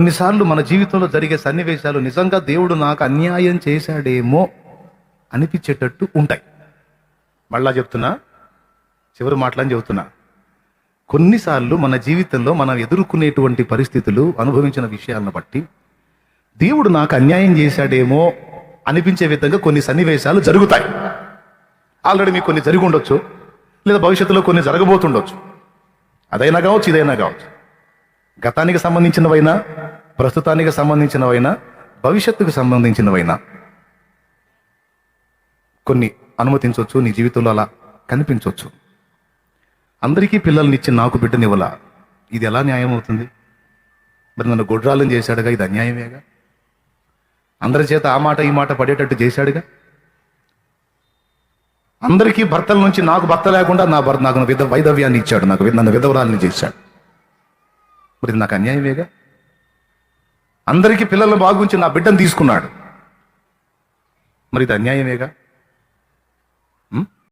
కొన్నిసార్లు మన జీవితంలో జరిగే సన్నివేశాలు నిజంగా దేవుడు నాకు అన్యాయం చేశాడేమో అనిపించేటట్టు ఉంటాయి. మళ్ళా చెప్తున్నా చివరి మాటలని చెబుతున్నా. కొన్నిసార్లు మన జీవితంలో మనం ఎదుర్కొనేటువంటి పరిస్థితులు అనుభవించిన విషయాలను బట్టి దేవుడు నాకు అన్యాయం చేశాడేమో అనిపించే విధంగా కొన్ని సన్నివేశాలు జరుగుతాయి. ఆల్రెడీ మీకు కొన్ని జరిగి ఉండొచ్చు లేదా భవిష్యత్తులో కొన్ని జరగబోతుండొచ్చు. అదైనా కావచ్చు ఇదైనా కావచ్చు. గతానికి సంబంధించినవైనా ప్రస్తుతానికి సంబంధించినవైనా భవిష్యత్తుకు సంబంధించినవైనా కొన్ని అనుమతించవచ్చు నీ జీవితంలో అలా కనిపించవచ్చు అందరికీ పిల్లల్నిచ్చి నాకు బిడ్డనివ్వలా. ఇది ఎలా న్యాయం అవుతుంది? మరి నన్ను గొడ్రాలను చేశాడుగా? ఇది అన్యాయమేగా? అందరి చేత ఆ మాట ఈ మాట పడేటట్టు చేశాడుగా? అందరికీ భర్తల నుంచి నాకు భర్త లేకుండా నా భర్త నాకు విధ వైధవ్యాన్ని ఇచ్చాడు నాకు నన్ను విధవరాలని చేశాడు. మరి ఇది నాకు అన్యాయమేగా? అందరికీ పిల్లలను బాగుంచి నా బిడ్డను తీసుకున్నాడు. మరి ఇది అన్యాయమేగా?